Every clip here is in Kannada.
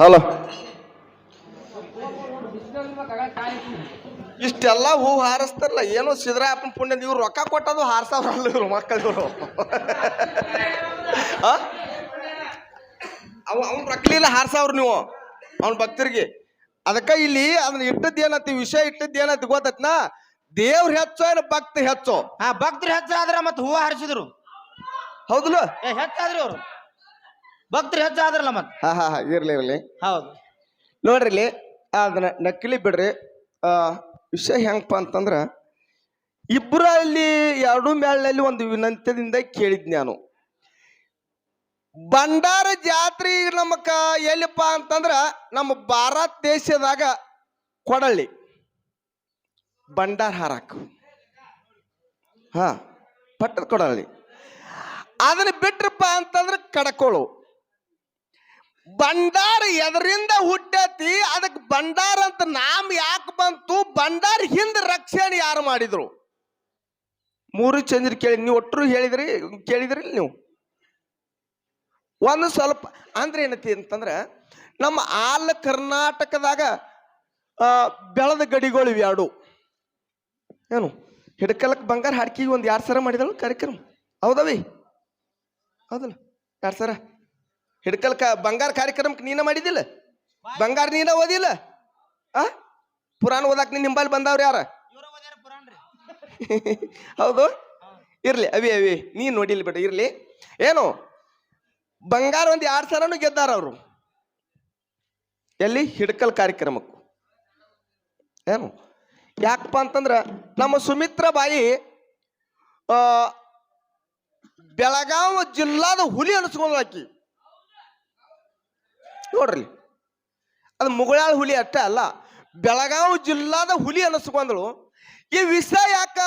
ಹಲೋ. ಇಷ್ಟೆಲ್ಲ ಹೂ ಹಾರಿಸ್ತಾರಲ್ಲ ಏನು ಸಿದ್ದರಾಯಪ್ಪನ ಪುಣ್ಯ ಇವ್ರು ರೊಕ್ಕ ಕೊಟ್ಟದು ಹಾರ್ಸವ್ರಲ್ಲ ಇವ್ರು ಮಕ್ಕಳು ಇವರು. ಅವ ಅವ್ನ ರೊಕ್ಕಲಿಲ್ಲ ಹಾರಿಸವ್ರು ನೀವು ಅವ್ನ ಭಕ್ತರಿಗೆ. ಅದಕ್ಕೆ ಇಲ್ಲಿ ಅದನ್ನ ಇಟ್ಟದ್ದು ಏನತ್ತಿ ವಿಷಯ ಇಟ್ಟದ್ದು ಏನತ್ತಿ ಗೊತ್ತತ್ನ? ದೇವ್ರ ಹೆಚ್ಚೋ ಏನು ಭಕ್ತ ಹೆಚ್ಚೋ? ಹಾ ಭಕ್ತರು ಹೆಚ್ಚಾದ್ರ ಮತ್ತೆ ಹೂವು ಹಾರಿಸಿದ್ರು. ಹೌದಲ್ಲ? ಏ ಹೆಚ್ಚಾದ್ರಿ ಅವ್ರು. ಭಕ್ತರು ಹೆಚ್ಚಾದ್ರಲ್ಲ ಮತ್? ಹಾ ಹಾ ಹಾ ಇರ್ಲಿ ಇರ್ಲಿ. ಹೌದು. ನೋಡ್ರಿ ಇಲ್ಲಿ ಅದನ್ನ ನಕಲಿ ಬಿಡ್ರಿ. ಆ, ವಿಷಯ ಹೆಂಗಪ್ಪ ಅಂತಂದ್ರ ಇಬ್ಬರಲ್ಲಿ ಎರಡು ಮೇಳಲ್ಲಿ ಒಂದು ವಿನಂತಿಯಿಂದ ಕೇಳಿದ್ ನಾನು. ಭಂಡಾರ ಜಾತ್ರೆ ನಮ್ಮ ಕ ಎಲ್ಲಿಪ್ಪ ಅಂತಂದ್ರ ನಮ್ಮ ಭಾರತ ದೇಶದಾಗ ಕೊಡಳ್ಳಿ. ಭಂಡಾರ ಹಾರಾಕ. ಹಾ ಪಟ್ಟದ ಕೊಡಳ್ಳಿ. ಅದನ್ನ ಬಿಟ್ರಪ್ಪ ಅಂತಂದ್ರ ಕಡಕೋಳು. ಭಂಡಾರ ಎದರಿಂದ ಹುಟ್ಟತಿ ಅದಕ್ಕೆ ಭಂಡಾರ ಅಂತ ನಾಮ ಯಾಕೆ ಬಂತು? ಭಂಡಾರ ಹಿಂದೆ ರಕ್ಷಣೆ ಯಾರು ಮಾಡಿದ್ರು? ಮೂರು ಚಂದ್ರ ಕೇಳಿ, ನೀವು ಒಟ್ಟರು ಹೇಳಿದ್ರಿ ಕೇಳಿದ್ರಿ ನೀವು? ಒಂದು ಸ್ವಲ್ಪ, ಅಂದ್ರೆ ಏನತಿ ಅಂತಂದ್ರೆ, ನಮ್ಮ ಆಲ್ ಕರ್ನಾಟಕದಾಗ ಬೆಳದ ಗಡಿಗಳು ಎರಡು ಏನು? ಹಿಡ್ಕಲಕ್ಕೆ ಬಂಗಾರ ಹಾಡ್ಕಿಗೆ ಒಂದು ಎರಡು ಸರ ಮಾಡಿದಳು ಕಾರ್ಯಕ್ರಮ? ಹೌದವಿ ಹೌದಲ್ಲ? ಎರಡು ಸರ? ಹಿಡ್ಕಲ್ಕ ಬಂಗಾರ ಕಾರ್ಯಕ್ರಮಕ್ಕೆ ನೀನ ಮಾಡಿದಿಲ್ಲ? ಬಂಗಾರ ನೀನ ಓದಿಲ್ಲ? ಆ? ಪುರಾಣ ಓದಾಕ್ ನೀನ್ ನಿಂಬಲ್ಲಿ ಬಂದವ್ರು ಯಾರ? ಹೌದು? ಇರ್ಲಿ ಅವಿ ಅವಿ. ನೀನ್ ನೋಡಿಲ್ಲ ಬಿಡು ಇರ್ಲಿ. ಏನು? ಬಂಗಾರ ಒಂದು ಎರಡು ಸಲನು ಗೆದ್ದಾರ ಅವರು. ಎಲ್ಲಿ? ಹಿಡ್ಕಲ್ ಕಾರ್ಯಕ್ರಮಕ್ಕೂ ಏನು? ಯಾಕಪ್ಪ ಅಂತಂದ್ರ ನಮ್ಮ ಸುಮಿತ್ರ ಬಾಯಿ ಬೆಳಗಾವಿ ಬೆಳಗಾವ ಜಿಲ್ಲಾದ ಹುಲಿ ಅನಿಸ್ಕೊಂಡ್ ಆಕಿ. ನೋಡ್ರಿ. ಅದು ಮುಗಳಾಳ ಹುಲಿ ಅಷ್ಟೇ ಅಲ್ಲ, ಬೆಳಗಾವಿ ಜಿಲ್ಲಾದ ಹುಲಿ ಅನಿಸ್ಕೊಂಡ್ಳು. ಈ ವಿಷ ಯಾಕ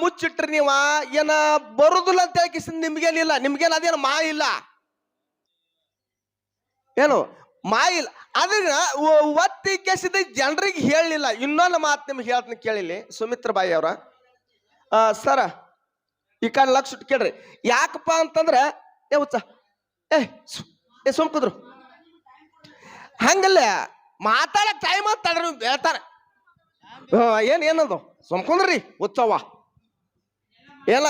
ಮುಚ್ಚಿಟ್ರಿ ನೀವ? ಏನ ಬರುದಿಲ್ಲ ಅಂತ ಹೇಳಿ ನಿಮ್ಗೇನಿಲ್ಲ ನಿಮ್ಗೇನು ಅದೇನು ಮಾ ಇಲ್ಲ? ಏನು? ಮಾ ಇಲ್ಲ. ಅದನ್ನ ಒತ್ತಿ ಕೆಸಿದ ಜನರಿಗೆ ಹೇಳಲಿಲ್ಲ. ಇನ್ನೊಂದು ಮಾತು ನಿಮ್ಗೆ ಹೇಳ್ತೀನಿ ಕೇಳಿಲಿ ಸುಮಿತ್ರ ಬಾಯಿ ಅವರ. ಸರ, ಈ ಕಾಲ ಲಕ್ಷ ಕೇಳ್ರಿ. ಯಾಕಪ್ಪ ಅಂತಂದ್ರೆ, ಏ ಹುಚ್ಚ, ಏ ಏ ಸುಮ್ಕುದ್ರು. ಹಂಗಲ್ಲ ಮಾತಾಡಕ್ ಟೈಮ್ ಅಂತ ಹೇಳ್ತಾರೆ. ಏನ್, ಏನದು? ಸುಮ್ಕೊಂಡ್ರಿ ಉತ್ಸವ ಎಲ್ಲ.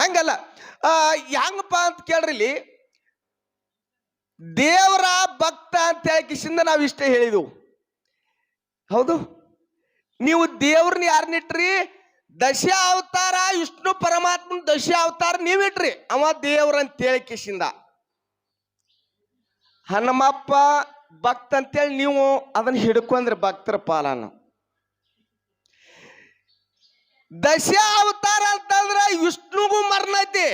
ಹಂಗಲ್ಲ ಹೆಂಗಪ್ಪ ಅಂತ ಕೇಳ್ರಿ ಇಲ್ಲಿ. ದೇವರ ಭಕ್ತ ಅಂತ ಹೇಳಿ ಕಿಸಿಂದ ನಾವು ಇಷ್ಟೇ ಹೇಳಿದೆವು. ಹೌದು. ನೀವು ದೇವ್ರನ್ನ ಯಾರನ್ನಿಟ್ರಿ ದಶ ಅವತಾರ ವಿಷ್ಣು ಪರಮಾತ್ಮನ ದಶ ಅವತಾರ ನೀವಿಟ್ರಿ ಅವ ದೇವ್ರ ಅಂತ ಹೇಳಿ ಕಿಸಿಂದ ಹನುಮಪ್ಪ ಭಕ್ತ ಅಂತೇಳಿ ನೀವು ಅದನ್ನ ಹಿಡ್ಕೊಂಡ್ರೆ ಭಕ್ತರ ಪಾಲನ. ದಶ ಅವತಾರ ಅಂತಂದ್ರೆ ವಿಷ್ಣುಗೂ ಮರಣ ಐತಿ.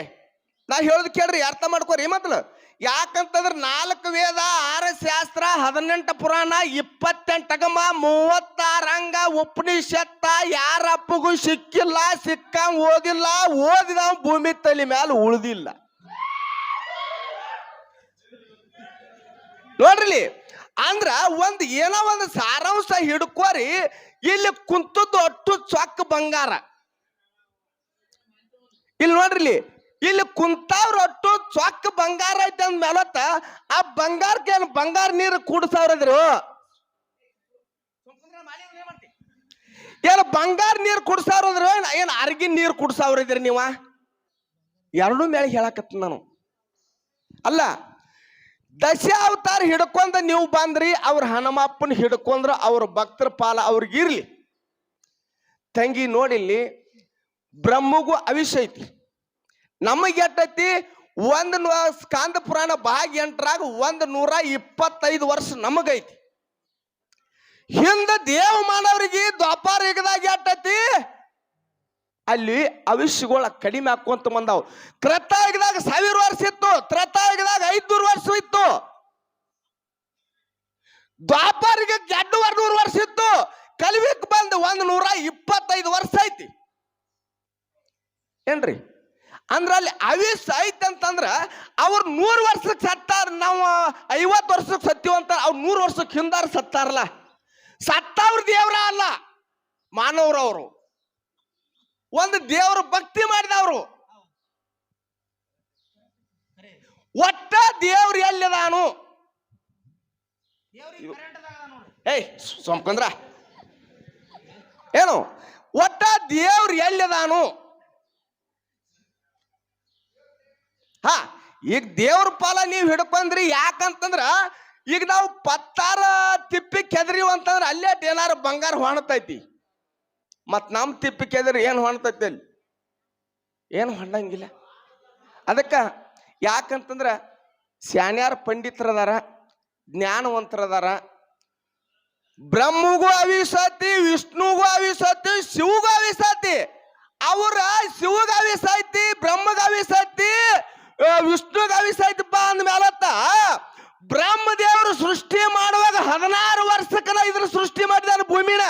ನಾ ಹೇಳೋದು ಕೇಳ್ರಿ, ಅರ್ಥ ಮಾಡ್ಕೋರಿ ಮೊದ್ಲು ಯಾಕಂತಂದ್ರೆ ನಾಲ್ಕು ವೇದ, ಆರು ಶಾಸ್ತ್ರ, ಹದಿನೆಂಟು ಪುರಾಣ ಇಪ್ಪತ್ತೆಂಟಗಮ ಮೂವತ್ತಾರಂಗ ಉಪನಿಷತ್ತ, ಯಾರಪ್ಪಗೂ ಸಿಕ್ಕಿಲ್ಲ ಸಿಕ್ಕ ಓದಿಲ್ಲ ಓದಿದ ಭೂಮಿ ತಲೆ ಮ್ಯಾಲ ಉಳ್ದಿಲ್ಲ. ನೋಡ್ರಿ ಅಂದ್ರ ಒಂದ್ ಏನೋ ಒಂದು ಸಾರಾಂಶ ಹಿಡ್ಕೋರಿ, ಇಲ್ಲಿ ಕುಂತದ್ದು ಅಟ್ಟು ಚೊಕ್ಕ ಬಂಗಾರ. ಇಲ್ಲಿ ನೋಡ್ರಿ ಇಲ್ಲಿ ಕುಂತಾವ್ರ ಅಟ್ಟು ಚೊಕ್ಕ ಬಂಗಾರ ಐತೆ ಅಂದ ಮೇಲತ್ತ, ಆ ಬಂಗಾರಕ್ಕೆ ಏನು ಬಂಗಾರ ನೀರು ಕುಡ್ಸವ್ರದ್ರು ಏನು ಬಂಗಾರ ನೀರು ಕುಡ್ಸವ್ರದ್ರು ಏನು ಅರ್ಗಿನ ನೀರು ಕುಡ್ಸವ್ರಿದ್ರಿ ನೀವ? ಎರಡೂ ಮೇಲೆ ಹೇಳಕತ್ತ ನಾನು. ಅಲ್ಲ ದಶ ಅವತಾರ ಹಿಡ್ಕೊಂಡ ನೀವು ಬಂದ್ರಿ, ಅವ್ರ ಹನುಮಪ್ಪನ ಹಿಡ್ಕೊಂಡ್ರ ಅವ್ರ ಭಕ್ತರ ಪಾಲ ಅವ್ರಿಗಿರ್ಲಿ ತಂಗಿ ನೋಡಿಲ್ಲಿ, ಬ್ರಹ್ಮಗೂ ಅವಿಷ ಐತಿ. ನಮಗೆ ಎಟ್ಟೈತಿ? ಒಂದು ಸ್ಕಾಂದ ಪುರಾಣ ಭಾಗ ಎಂಟರಾಗ ಒಂದು ನೂರ ಇಪ್ಪತ್ತೈದು ವರ್ಷ ನಮಗೈತಿ ಹಿಂದ ದೇವ ಮಾನವರಿಗೆ ದ್ವಾಪಾರ ಯುಗದಾಗ ಎಟ್ಟೈತಿ? ಅಲ್ಲಿ ಅವಿಷ್ಯಗಳ ಕಡಿಮೆ ಹಾಕೊಂತ ಬಂದಾವ್. ಕ್ರತಾಯುಗದಾಗ ಸಾವಿರ ವರ್ಷ ಇತ್ತು, ತ್ರತಾಯುಗದಾಗ ಐದ್ನೂರು ವರ್ಷ ಇತ್ತು. ದ್ವಾಪಾರಿಗೆ ಎರಡು ನೂರು ವರ್ಷ ಇತ್ತು, ಕಲಿವಿಕ್ ಬಂದು ಒಂದ್ ನೂರ ಇಪ್ಪತ್ತೈದು ವರ್ಷ ಐತಿ. ಏನ್ರಿ? ಅಂದ್ರ ಅಲ್ಲಿ ಅವಿಸ್ ಐತಿ ಅಂತಂದ್ರ ಅವ್ರು ನೂರು ವರ್ಷಕ್ಕೆ ಸತ್ತಾರ, ನಾವು ಐವತ್ತು ವರ್ಷಕ್ಕೆ ಸತ್ತೀವಂತ ಅವ್ರು ನೂರು ವರ್ಷಕ್ಕೆ ಹಿಂದಾರ ಸತ್ತಾರಲ್ಲ. ಸತ್ತವ್ರ ದೇವ್ರ ಅಲ್ಲ, ಮಾನವ್ರವ್ರು. ಒಂದು ದೇವ್ರ ಭಕ್ತಿ ಮಾಡಿದವರು. ಒಟ್ಟ ದೇವ್ರು ಎಲ್ಲಿದಾನು ಏಯ್ ಸೋಮ್ಕಂದ್ರ ಏನು? ಒಟ್ಟ ದೇವ್ರು ಎಲ್ಲಿದಾನು ಹಾ ಈಗ ದೇವ್ರ ಪಾಲ ನೀವು ಹಿಡ್ಕೊಂಡ್ರಿ ಯಾಕಂತಂದ್ರ ಈಗ ನಾವು ಪತ್ತಾರ ತಿಪ್ಪಿ ಕೆದ್ರಿ ಅಂತಂದ್ರ ಅಲ್ಲೇ ಏನಾರ ಬಂಗಾರ ಹೊಣತೈತಿ. ಮತ್ ನಮ್ಮ ತಿಪ್ಪಿ ಕೆದರಿ ಏನ್ ಹೊಣ್ತೈತಿ ಅಲ್ಲಿ? ಏನು ಹೊಣ್ಣಂಗಿಲ್ಲ ಅದಕ್ಕ ಯಾಕಂತಂದ್ರೆ ಸ್ಯಾನ್ಯಾರ ಪಂಡಿತರದಾರ, ಜ್ಞಾನವಂತರದಾರ, ಬ್ರಹ್ಮಗೂ ಅವಿಸತಿ, ವಿಷ್ಣುಗೂ ಅವಿಸತಿ, ಶಿವಗೂ ಅವಿಸತಿ, ಅವರ ಶಿವಗ ಅವಿಸೈತಿ, ಬ್ರಹ್ಮಗ ಅವಿಸತಿ, ವಿಷ್ಣುಗ ಅವಿಸೈತಿಪ್ಪ ಅಂದ್ಮೇಲತ್ತ ಸೃಷ್ಟಿ ಮಾಡುವಾಗ ಹದಿನಾರು ವರ್ಷಕ್ಕನ ಇದ್ರ ಸೃಷ್ಟಿ ಮಾಡಿದಾನ ಭೂಮಿನ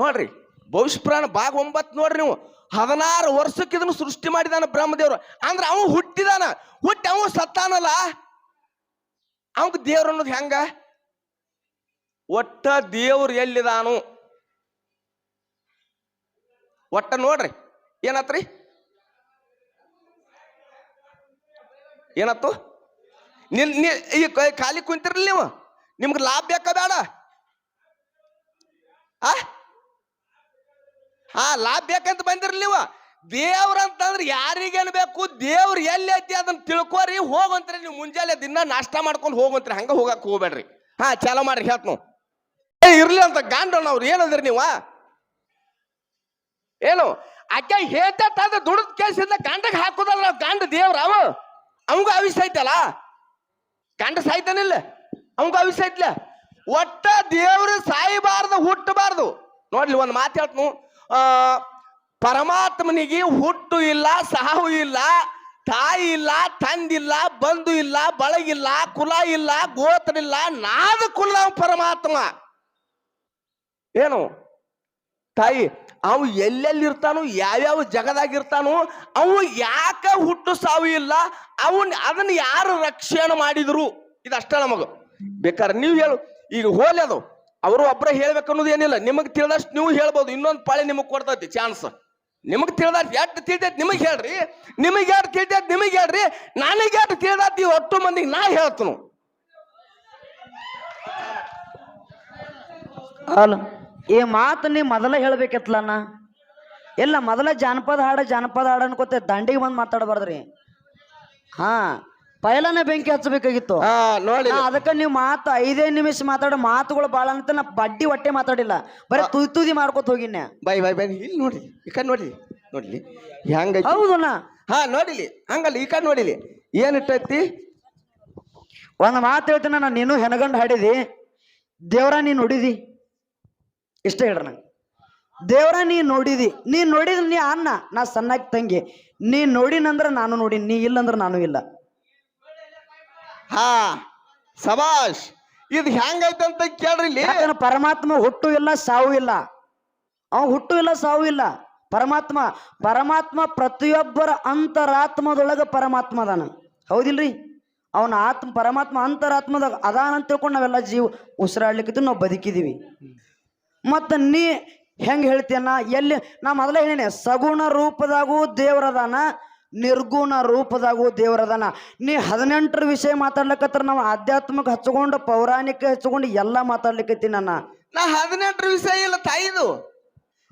ನೋಡ್ರಿ, ಭವಿಷ್ಯ ಭಾಗ ಒಂಬತ್ತು ನೋಡ್ರಿ ನೀವು. ಹದಿನಾರು ವರ್ಷಕ್ಕೆ ಇದನ್ನು ಸೃಷ್ಟಿ ಮಾಡಿದಾನ ಬ್ರಹ್ಮದೇವ್ರು. ಅಂದ್ರೆ ಅವನು ಹುಟ್ಟಿದಾನ. ಹುಟ್ಟಿ ಅವನು ಸತ್ತಾನಲ್ಲ. ಅವನಿಗೆ ದೇವ್ರು ಅನ್ನೋದು ಹೆಂಗ? ಒಟ್ಟ ದೇವ್ರು ಎಲ್ಲಿದಾನು? ಒಟ್ಟ ನೋಡ್ರಿ, ಏನತ್ರಿ? ಏನತ್ತು? ನಿನ್ ಈ ಖಾಲಿ ಕುಂತಿರಲಿ ನೀವು. ನಿಮ್ಗೆ ಲಾಭ ಬೇಕಾ ಬೇಡ? ಆ? ಹಾ, ಲಾಭ ಬೇಕಂತ ಬಂದಿರ್ಲಿವ ನೀವು. ದೇವ್ರ ಅಂತಂದ್ರೆ ಯಾರಿಗೇನು ಬೇಕು, ದೇವ್ರು ಎಲ್ಲಿ ಐತಿ ಅದನ್ನ ತಿಳ್ಕೊರಿ, ಹೋಗಂತ್ರಿ ನೀವು. ಮುಂಜಾನೆ ದಿನ ನಾಷ್ಟ ಮಾಡ್ಕೊಂಡು ಹೋಗಂತ್ರಿ, ಹಂಗ ಹೋಗಕ್ ಹೋಗ್ಬೇಡ್ರಿ. ಹಾ, ಚಾಲೋ ಮಾಡ್ರಿ, ಹೇಳ್ತ ನಾವು ಏ, ಇರ್ಲಿ ಅಂತ ಗಾಂಡಣ್ಣವ್ರು, ಏನಂದ್ರಿ ನೀವ? ಏನು? ಆಕೆ ಹೇತ ತಂದ ದುಡ್ದ ಕೇಸಿಂದ ಗಂಡಗ್ ಹಾಕುದಲ್ಲ ಗಂಡ ದೇವ್ರ ಅವ? ಅವಂಗ ಅವಿಸ್ ಐತಲ್ಲ? ಗಂಡ ಸಾಯ್ತಾನಿಲ್ಲ ಅವಂಗ ಅವಿಸ್ ಐತ್ಲ? ಒಟ್ಟ ದೇವ್ರು ಸಾಯಬಾರ್ದು ಹುಟ್ಟಬಾರ್ದು ನೋಡ್ಲಿ, ಒಂದು ಮಾತು ಹೇಳ್ತನು ಆ ಪರಮಾತ್ಮನಿಗೆ ಹುಟ್ಟು ಇಲ್ಲ, ಸಾವು ಇಲ್ಲ, ತಾಯಿ ಇಲ್ಲ ತಂದಿಲ್ಲ ಬಂಧು ಇಲ್ಲ ಬಳಗಿಲ್ಲ ಕುಲ ಇಲ್ಲ, ಗೋತ್ರ ಇಲ್ಲ, ನಾದ ಕುಲ ಪರಮಾತ್ಮ. ಏನು? ತಾಯಿ, ಅವು ಎಲ್ಲೆಲ್ಲಿ ಇರ್ತಾನು, ಯಾವ್ಯಾವ ಜಗದಾಗ ಇರ್ತಾನು, ಅವು ಯಾಕೆ ಹುಟ್ಟು ಸಾವು ಇಲ್ಲ ಅವನ್ ಅದನ್ನ ಯಾರು ರಕ್ಷಣೆ ಮಾಡಿದ್ರು? ಇದಷ್ಟ ನಮಗ. ಬೇಕಾದ್ರೆ ನೀವು ಹೇಳು. ಈಗ ಹೋಲಿ ಅದು. ಅವರು ಒಬ್ಬರ ಹೇಳ್ಬೇಕು ಅನ್ನೋದು ಏನಿಲ್ಲ. ನಿಮಗೆ ತಿಳಿದಷ್ಟು ನೀವು ಹೇಳ್ಬೋದು. ಇನ್ನೊಂದು ಪಾಳಿ ನಿಮಗೆ ಕೊಡ್ತೈತಿ ಚಾನ್ಸ್ ನಿಮಗೆ ತಿಳಿದಷ್ಟು ಎಷ್ಟು ತಿಳಿದೈತಿ ನಿಮಗೆ ಹೇಳ್ರಿ. ನಿಮಗೆ ಯಾರು ತಿಳಿದೈತಿ ನಿಮಗೆ ಹೇಳ್ರಿ. ನನಗೆ ಎಷ್ಟು ತಿಳಿದೈತಿ ಒಟ್ಟು ಮಂದಿಗೆ ನಾ ಹೇಳ್ತನು. ಅಲ್ಲ, ಈ ಮಾತು ನೀ ಮೊದಲ ಹೇಳ್ಬೇಕಿತ್ತಲಣ್ಣ ಇಲ್ಲ, ಮೊದಲ ಜಾನಪದ ಹಾಡ ಜಾನಪದ ಹಾಡು ಅನ್ಕೋತೆ ದಂಡಿಗೆ ಬಂದು ಮಾತಾಡಬಾರ್ದ್ರಿ. ಹಾ ಪೈಲನೆ ಬೆಂಕಿ ಹಚ್ಚಬೇಕಾಗಿತ್ತು. ನೋಡಿ ನಾ ಅದಕ್ಕೆ ನೀವು ಮಾತು ಐದೇ ನಿಮಿಷ ಮಾತಾಡೋ ಮಾತುಗಳು ಭಾಳ ಅಂತ ನಾ ಬಡ್ಡಿ ಹೊಟ್ಟೆ ಮಾತಾಡಿಲ್ಲ. ಬರೀ ತುದಿ ತುದಿ ಮಾಡ್ಕೊತ ಹೋಗಿನ್ಯ ಬೈ ಬೈ ಬೈ ಇಲ್ಲಿ ನೋಡಿ ಈ ಕಡೆ ನೋಡ್ರಿ ನೋಡ್ಲಿ ಹೆಂಗೈತಿ? ಹೌದಣ್ಣ ಹಾ ನೋಡಿಲಿ ಹಂಗಲ್ಲ ಈ ಕಡೆ ನೋಡಿಲಿ ಏನಿಟ್ಟೈತಿ ಒಂದು ಮಾತು ಹೇಳ್ತೀನಿ ನಾನು ನೀನು ಹೆಣಗಂಡು ಹಾಡಿದಿ ದೇವ್ರ ನೀ ನೋಡಿದಿ. ಇಷ್ಟ ಹೇಳ್ರ ನಂಗೆ. ದೇವ್ರ ನೀ ನೋಡಿದಿ ನೀ ನೋಡಿದ್ರೆ ನೀ ಅನ್ನ ನಾ ಸಣ್ಣಕ್ಕೆ ತಂಗಿ. ನೀ ನೋಡಿನಂದ್ರೆ ನಾನು ನೋಡಿನಿ ನೀ ಇಲ್ಲಂದ್ರೆ ನಾನು ಇಲ್ಲ. ಹಾ, ಸಬಾಷ್, ಇದು ಹೆಂಗೈತಂತ ಕೇಳ್ರಿ ಇಲ್ಲಿ. ಯಾಕಂದ್ರೆ ಪರಮಾತ್ಮ ಹುಟ್ಟು ಇಲ್ಲ, ಸಾವು ಇಲ್ಲ. ಅವ ಹುಟ್ಟು ಇಲ್ಲ, ಸಾವು ಇಲ್ಲ. ಪರಮಾತ್ಮ ಪರಮಾತ್ಮ ಪ್ರತಿಯೊಬ್ಬರ ಅಂತರಾತ್ಮದೊಳಗೆ ಪರಮಾತ್ಮ ಅದಾನ. ಹೌದಿಲ್ರಿ? ಅವನ ಆತ್ಮ, ಪರಮಾತ್ಮ ಅಂತರಾತ್ಮದಾಗ ಅದಾನ ಅಂತ ತಿಳ್ಕೊಂಡು ನಾವೆಲ್ಲ ಜೀವ ಉಸಿರಾಡ್ಲಿಕ್ಕಿದ್ದು ನಾವು ಬದುಕಿದೀವಿ. ಮತ್ತು ನೀ ಹೆಂಗೆ ಹೇಳ್ತೀಯನ್ನ, ಎಲ್ಲಿ ನಾ ಮೊದಲೇ ಹೇಳಿನಿ, ಸಗುಣ ರೂಪದಾಗೂ ದೇವರದಾನ ನಿರ್ಗುಣ ರೂಪದಾಗೂ ದೇವರದನ. ನೀ ಹದಿನೆಂಟರ ವಿಷಯ ಮಾತಾಡ್ಲಿಕ್ಕತ್ರ ನಾವು ಆಧ್ಯಾತ್ಮಿಕ ಹಚ್ಕೊಂಡು ಪೌರಾಣಿಕ ಹಚ್ಕೊಂಡು ಎಲ್ಲ ಮಾತಾಡ್ಲಿಕ್ಕೈತಿ ನನ್ನ ನಾ ಹದಿನೆಂಟರ ವಿಷಯ ಇಲ್ಲ ತಾಯಿದು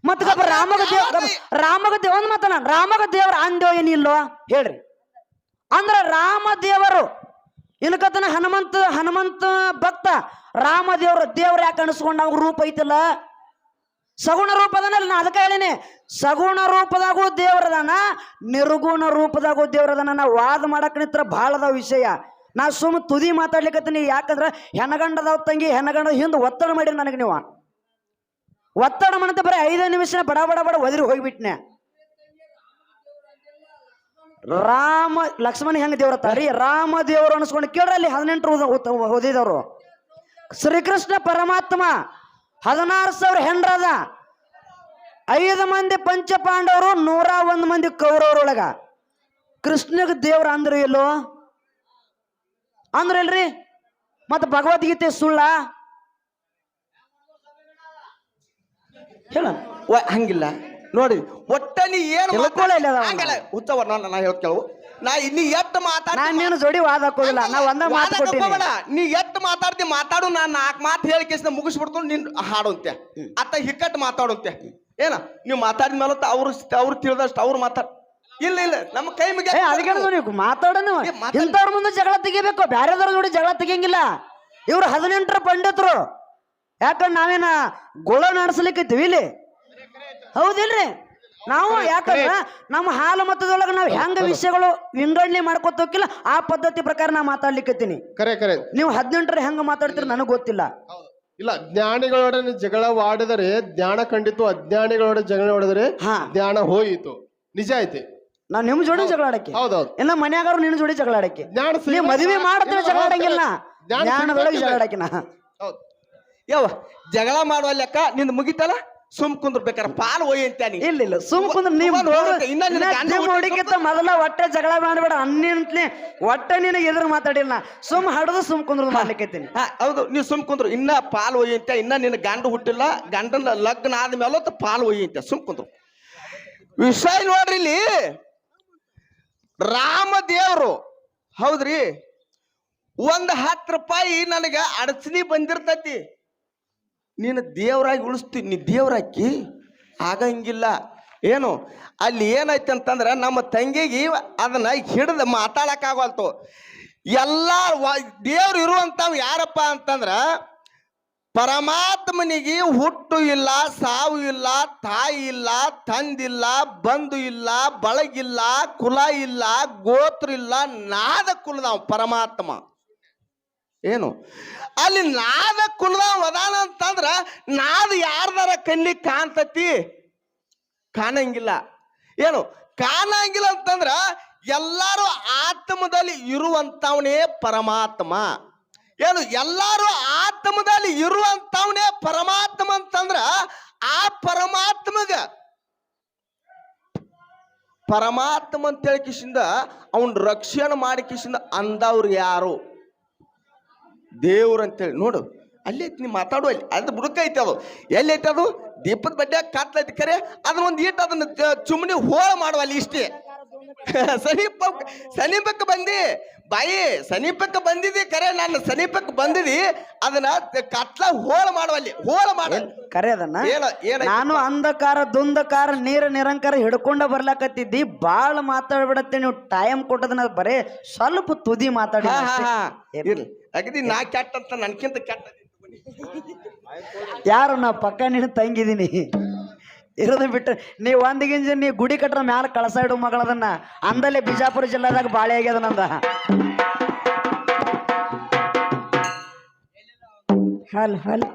ಮತ್ತ ರಾಮಗ ದೇವ ರಾಮಗ ದೇವ ಒಂದ್ ಮಾತನ ರಾಮಗ ದೇವರ ಅಂದೇವ ಏನಿಲ್ಲೋ ಹೇಳ್ರಿ. ಅಂದ್ರ ರಾಮ ದೇವರು ಇನ್ಕತನ ಹನುಮಂತ ಹನುಮಂತ ಭಕ್ತ ರಾಮ ದೇವ್ರ ದೇವ್ರ ಯಾಕೆ ಅನಿಸ್ಕೊಂಡು ಅವ್ರ ರೂಪ ಐತಲ್ಲ? ಸಗುಣ ರೂಪದನಲ್ಲ ನಾ ಅದಕ್ಕೆ ಹೇಳಿನಿ. ಸಗುಣ ರೂಪದಾಗೂ ದೇವರದನ ನಿರ್ಗುಣ ರೂಪದಾಗೂ ದೇವರದನ ನಾ ವಾದ ಮಾಡಕ್ ನಿತ್ರ ಭಾಳ ವಿಷಯ. ನಾ ಸುಮ್ಮ ತುದಿ ಮಾತಾಡ್ಲಿಕ್ಕತ್ತೀನಿ ಯಾಕಂದ್ರ ಹೆಣಗಂಡದ ತಂಗಿ ಹೆಣಗಂಡ ಹಿಂದೆ ಒತ್ತಡ ಮಾಡಿ ನನಗೆ ನೀವು. ಒತ್ತಡ ಮಾಡಂತ ಬರೀ ಐದು ನಿಮಿಷ ಬಡ ಬಡ ಬಡ ಒದಿರಿ ಹೋಗ್ಬಿಟ್ನೆ. ರಾಮ, ಲಕ್ಷ್ಮಣ ಹೆಂಗ ದೇವ್ರ ತಾರಿ ರಾಮ ದೇವರು ಅನ್ಸ್ಕೊಂಡು ಕೇಳ್ರಿ ಅಲ್ಲಿ ಹದಿನೆಂಟು ಓದಿದವರು. ಶ್ರೀಕೃಷ್ಣ ಪರಮಾತ್ಮ ಹದಿನಾರು ಸಾವಿರ ಹೆಂಡ್ರದ ಐದು ಮಂದಿ ಪಂಚಪಾಂಡವರು ನೂರ ಒಂದು ಮಂದಿ ಕೌರವರೊಳಗ. ಕೃಷ್ಣಗ ದೇವ್ರ ಅಂದ್ರೆ ಇಲ್ಲೋ ಅಂದ್ರ ಇಲ್ರಿ ಮತ್ತೆ ಭಗವದ್ಗೀತೆ ಸುಳ್ಳ? ಹೇಳ. ಹಂಗಿಲ್ಲ. ನೋಡಿ ಒಟ್ಟ ನೀ ಏನು ಉತ್ತವ ನಾನು ನಾ ಹೇಳ್ತ ಕೇಳು. ನಾ ನೀ ಎತ್ತ ಮಾತಾಡ ನಾನ್ ನೀನು ಜೋಡಿ ವಾದ ಹಾಕೋದಿಲ್ಲ. ನಾ ಒಂದ ಮಾತು ನೀ ಎಟ್ಟು ಮಾತಾಡ್ತಿ ಮಾತಾಡು ನಾನ್ ನಾಲ್ಕು ಮಾತು ಹೇಳಿ ಕೇಸಿನ ಮುಗಿಸ್ಬಿಡ್ತು ನಿನ್ ಹಾಡುಂತೆ. ಅತ್ತ ಹಿಕ್ಕಟ್ಟು ಮಾತಾಡುಂತೆ. ಏನ? ನೀವು ಮಾತಾಡಿದ ಮೇಲೆ ಅವ್ರು ಅವ್ರು ತಿಳಿದಷ್ಟು ಅವ್ರು ಮಾತಾಡ ಇಲ್ಲ ಇಲ್ಲ ನಮ್ಮ ಕೈ ಮುಗಿ ಅದಕ್ಕೆ ನೀವು ಮಾತಾಡೋನು. ಏ, ಮಾತಾಡ್- ಇಂಥವ್ರ ಮುಂದೆ ಜಗಳ ತೆಗಿಬೇಕು ಬ್ಯಾರೆದವ್ರ ನೋಡಿ ಜಗಳ ತೆಗಿಯಂಗಿಲ್ಲ. ಇವ್ರು ಹದಿನೆಂಟರ ಪಂಡಿತರು. ಯಾಕಂದ್ರೆ ನಾವೇನ ಗುಳ ನಡೆಸ್ಲಿಕ್ಕೈತಿವಿ ಇಲ್ಲಿ? ಹೌದಿಲ್ರಿ? ನಾವು ಯಾಕಂದ್ರ ನಮ್ಮ ಹಾಲು ಮತದೊಳಗ ನಾವು ಹೆಂಗ ವಿಷಯಗಳು ವಿಂಗಡಣೆ ಮಾಡ್ಕೊತ ಹೋಗಿಲ್ಲ ಆ ಪದ್ಧತಿ ಪ್ರಕಾರ ನಾ ಮಾತಾಡ್ಲಿಕ್ಕತ್ತೀನಿ ಕರೆ ಕರೆ ನೀವು ಹದಿನೆಂಟರ ಹೆಂಗ ಮಾತಾಡ್ತೀರಿ ನನಗೆ ಗೊತ್ತಿಲ್ಲ. ಇಲ್ಲ ಜ್ಞಾನಿಗಳೊಡನೆ ಜಗಳವಾಡಿದರೆ ಜ್ಞಾನ ಕಂಡಿತು ಅಜ್ಞಾನಿಗಳೊಡನೆ ಜಗಳ ಹೊಡೆದರೆ ಹಾ. ಜ್ಞಾನ ಹೋಯಿತು. ನಿಜ ಐತಿ. ನಾನ್ ನಿಮ್ ಜೋಡಿ ಜಗಳ ಆಡಕ್ಕೆ. ಹೌದೌದು ಇಲ್ಲ ಮನ್ಯಾಗಾರು ನಿನ್ನ ಜೋಡಿ ಜಗಳ ಆಡಕ್ಕೆ. ಮದುವೆ ಮಾಡ್ತೀರ ಜಗಳ ಆಡಂಗಿಲ್ಲ. ಜ್ಞಾನ ಜ್ಞಾನದೊಳಗೆ. ಜಗಳ ಆಡಕ್ಕೆ ನಾ. ಹೌದು. ಯಾವ ಜಗಳ ಮಾಡುವ ಲೆಕ್ಕ ನಿಂದು ಮುಗಿತಲ್ಲ? ಸುಮ್ ಕುಂದ್ರ ಬೇಕಾರೆ ಪಾಲ್ ನೀ ಇಲ್ಲ ಇಲ್ಲ ಸುಮ್ ಕುಂದ್ರ ನೀವ್ ಮೊದಲ ಒಟ್ಟೆ ಜಗಳ ಮಾಡಬೇಡ ಅನ್ನಿಂತ್ಲಿ ಒಟ್ಟೆ ನಿನಗೆ ಎದುರು ಮಾತಾಡಿಲ್ಲ ಸುಮ್ ಹಡದು ಸುಮ್ ಕುಂದ್ರ ಮಾಡ್ಲಿಕ್ಕೈತೀನಿ ಹೌದು ನೀವು ಸುಮ್ ಕುಂದ್ರು ಇನ್ನ ಪಾಲ್ ಒಯ್ಯಂತೆ ಅಂತ ಇನ್ನ ನಿನ್ನ ಗಂಡ ಹುಟ್ಟಿಲ್ಲ ಗಂಡನ ಲಗ್ನ ಆದ್ಮೇಲೆ ಪಾಲ್ ಒಯ್ಯಂತೆ ಅಂತ ಸುಮ್ ಕುಂದ್ರು ವಿಷಯ ನೋಡ್ರಿ ಇಲ್ಲಿ ರಾಮ ದೇವರು ಹೌದ್ರಿ? ಒಂದ್ ಹತ್ತು ರೂಪಾಯಿ ನನಗ ಅಡಚಣಿ ಬಂದಿರ್ತತಿ. ನೀನು ದೇವರಾಗಿ ಉಳಿಸ್ತಿ, ನೀ ದೇವ್ರಾಕಿ, ಆಗಂಗಿಲ್ಲ. ಏನು? ಅಲ್ಲಿ ಏನಾಯ್ತು ಅಂತಂದ್ರೆ ನಮ್ಮ ತಂಗಿಗೆ ಅದನ್ನು ಹಿಡಿದು ಮಾತಾಡೋಕ್ಕಾಗಲ್ತು. ಎಲ್ಲ ದೇವ್ರು ಇರುವಂಥವು ಯಾರಪ್ಪ ಅಂತಂದ್ರೆ ಪರಮಾತ್ಮನಿಗೆ ಹುಟ್ಟು ಇಲ್ಲ, ಸಾವು ಇಲ್ಲ, ತಾಯಿ ಇಲ್ಲ ತಂದಿಲ್ಲ ಬಂಧು ಇಲ್ಲ ಬಳಗಿಲ್ಲ ಕುಲ ಇಲ್ಲ, ಗೋತ್ರ ಇಲ್ಲ ನಾದ ಕುಲದವ ಪರಮಾತ್ಮ. ಏನು? ಅಲ್ಲಿ ನಾದ ಕುಲದವ ಅದಾನ ಅಂತಂದ್ರ ನಾದ ಯಾರ್ದಾರ ಕಣ್ಣಿ ಕಾಣ್ತತಿ? ಕಾಣಂಗಿಲ್ಲ. ಏನು? ಕಾಣಂಗಿಲ್ಲ ಅಂತಂದ್ರ ಎಲ್ಲಾರು ಆತ್ಮದಲ್ಲಿ ಇರುವಂತವನೇ ಪರಮಾತ್ಮ. ಏನು? ಎಲ್ಲಾರು ಆತ್ಮದಲ್ಲಿ ಇರುವಂತವನೇ ಪರಮಾತ್ಮ ಅಂತಂದ್ರ ಆ ಪರಮಾತ್ಮಗ ಪರಮಾತ್ಮ ಅಂತೇಳಿ ಕಿಶಿಂದ ಅವನ್ ರಕ್ಷಣೆ ಮಾಡಿ ಕಿಶಿಂದ ಅಂದವ್ರು ಯಾರು? ದೇವ್ರು ಅಂತೇಳಿ ನೋಡು, ಅಲ್ಲಿ ಐತಿ, ನೀ ಮಾತಾಡು ಅಲ್ಲಿ ಅದು ಬುಡಕ ಐತೆ ಅದು. ಎಲ್ಲಿ ಐತೆ ಅದು? ದೀಪದ ಬಡ್ಡೆ ಕತ್ಲೈತಿ ಕರೆ ಅದನ್ನ ಒಂದು ಈಟ್ ಅದನ್ನ ಚುಮ್ನಿ ಹೋಳ ಮಾಡುವ ಅಲ್ಲಿ ಇಷ್ಟೇ. ಸಮೀಪ ಸಮೀಪಕ್ಕೆ ಬಂದಿ. ಬಾಯಿ ಸಮೀಪಕ್ಕೆ ಬಂದಿದಿ ಕರೆ ನಾನು ಸಮೀಪಕ್ಕೆ ಬಂದಿದಿ ಅದನ್ನ ಕಟ್ಲ ಕತ್ಲ ಹೋಳ ಮಾಡುವಲ್ಲಿ ಹೋಳ ಮಾಡ. ಕರೆ ಅದನ್ನ? ನಾನು ಅಂಧಕಾರ ದುಂದಕಾರ ನೀರ ನಿರಂಕಾರ ಹಿಡ್ಕೊಂಡ ಬರ್ಲಾಕತ್ತಿದ್ದಿ ಬಾಳ ಮಾತಾಡ್ಬಿಡತ್ತೆ ನೀವು ಟೈಮ್ ಕೊಟ್ಟದನ್ನ ಬರೇ ಸ್ವಲ್ಪ ತುದಿ ಮಾತಾಡಿ ಅಗದಿ ನಾ ಕೆಟ್ಟ ಅಂತ ನನ್ಕಿಂತ ಕೆಟ್ಟ ಯಾರು ನಾ ಪಕ್ಕ ನೀನು ತಂಗಿದೀನಿ? ಇರೋದು ಬಿಟ್ಟು ನೀ ಒಂದು ಗಿಂಜ ನೀ ಗುಡಿ ಕಟ್ಟರ ಮ್ಯಾಲ ಕಳಸ ಇಡು ಮಗಳದನ್ನ ಅಂದಲ್ಲೇ ಬಿಜಾಪುರ ಜಿಲ್ಲಾದಾಗ ಬಾಳೆ ಆಗ್ಯದ ನಂದ. ಹಲ್ ಹಲ್.